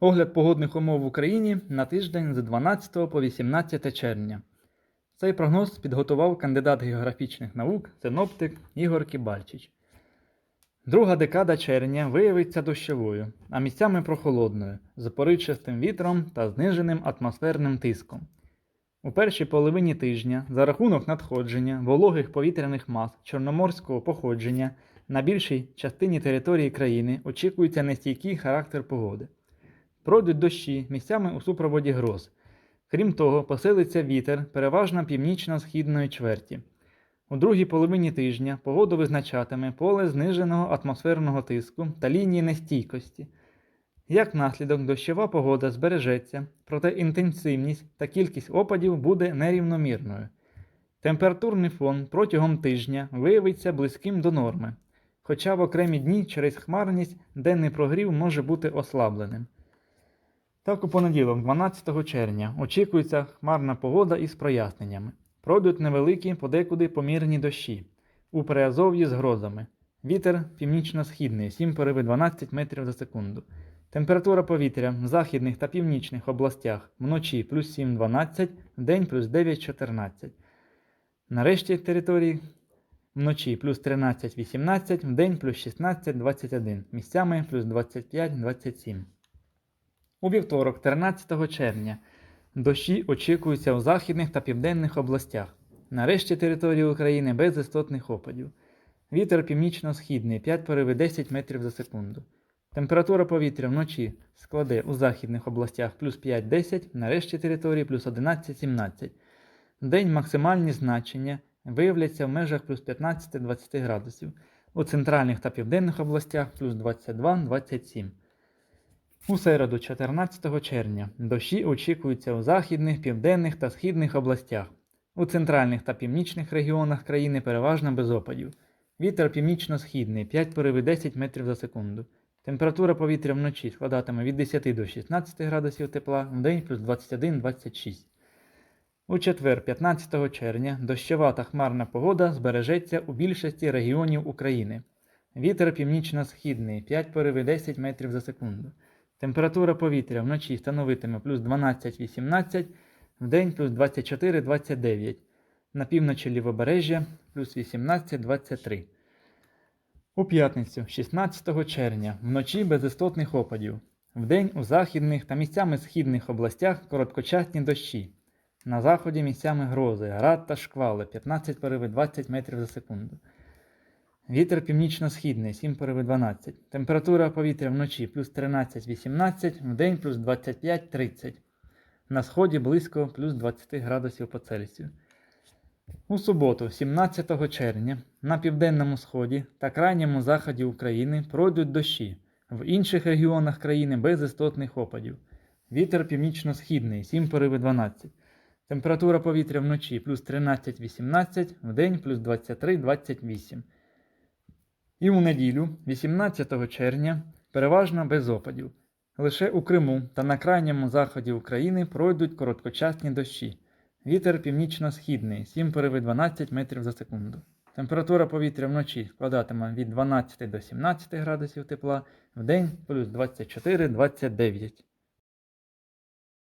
Огляд погодних умов в Україні на тиждень з 12 по 18 червня. Цей прогноз підготував кандидат географічних наук, синоптик Ігор Кібальчич. Друга декада червня виявиться дощовою, а місцями прохолодною, з поричистим вітром та зниженим атмосферним тиском. У першій половині тижня за рахунок надходження вологих повітряних мас чорноморського походження на більшій частині території країни очікується нестійкий характер погоди. Пройдуть дощі місцями у супроводі гроз. Крім того, посилиться вітер переважно північно-східної чверті. У другій половині тижня погоду визначатиме поле зниженого атмосферного тиску та лінії нестійкості. Як наслідок, дощова погода збережеться, проте інтенсивність та кількість опадів буде нерівномірною. Температурний фон протягом тижня виявиться близьким до норми, хоча в окремі дні через хмарність денний прогрів може бути ослабленим. Так, у понеділок, 12 червня, очікується хмарна погода із проясненнями. Пройдуть невеликі, подекуди помірні дощі. У Приазов'ї з грозами. Вітер північно-східний, 7 пориви 12 метрів за секунду. Температура повітря в західних та північних областях вночі плюс 7-12, вдень плюс 9-14. Нарешті території вночі плюс 13-18, вдень плюс 16-21, місцями плюс 25-27. У вівторок, 13 червня, дощі очікуються у західних та південних областях. Нарешті території України без істотних опадів. Вітер північно-східний 5 пориви 10 метрів за секунду. Температура повітря вночі складе у західних областях плюс 5-10, нарешті території плюс 11-17. День максимальні значення виявляться в межах плюс 15-20 градусів. У центральних та південних областях плюс 22-27. У середу, 14 червня, дощі очікуються у західних, південних та східних областях. У центральних та північних регіонах країни переважно без опадів. Вітер північно-східний 5 пориви 10 метрів за секунду. Температура повітря вночі складатиме від 10 до 16 градусів тепла, вдень плюс 21-26. У четвер, 15 червня, дощова та хмарна погода збережеться у більшості регіонів України. Вітер північно-східний 5 пориви 10 метрів за секунду. Температура повітря вночі становитиме плюс 12-18, вдень плюс 24-29, на півночі лівобережжя плюс 18-23. У п'ятницю, 16 червня, вночі без істотних опадів. Вдень у західних та місцями східних областях короткочасні дощі. На заході місцями грози, град та шквали 15-20 метрів за секунду. Вітер північно-східний 7 пориви 12. Температура повітря вночі плюс 13-18, вдень плюс 25-30. На сході близько плюс 20 градусів по Цельсію. У суботу, 17 червня, на південному сході та крайньому заході України пройдуть дощі. В інших регіонах країни без істотних опадів. Вітер північно-східний 7 пориви 12. Температура повітря вночі плюс 13-18, вдень плюс 23-28. І у неділю, 18 червня, переважно без опадів. Лише у Криму та на крайньому заході України пройдуть короткочасні дощі. Вітер північно-східний 7 пориви 12 метрів за секунду. Температура повітря вночі складатиме від 12 до 17 градусів тепла, вдень плюс 24-29.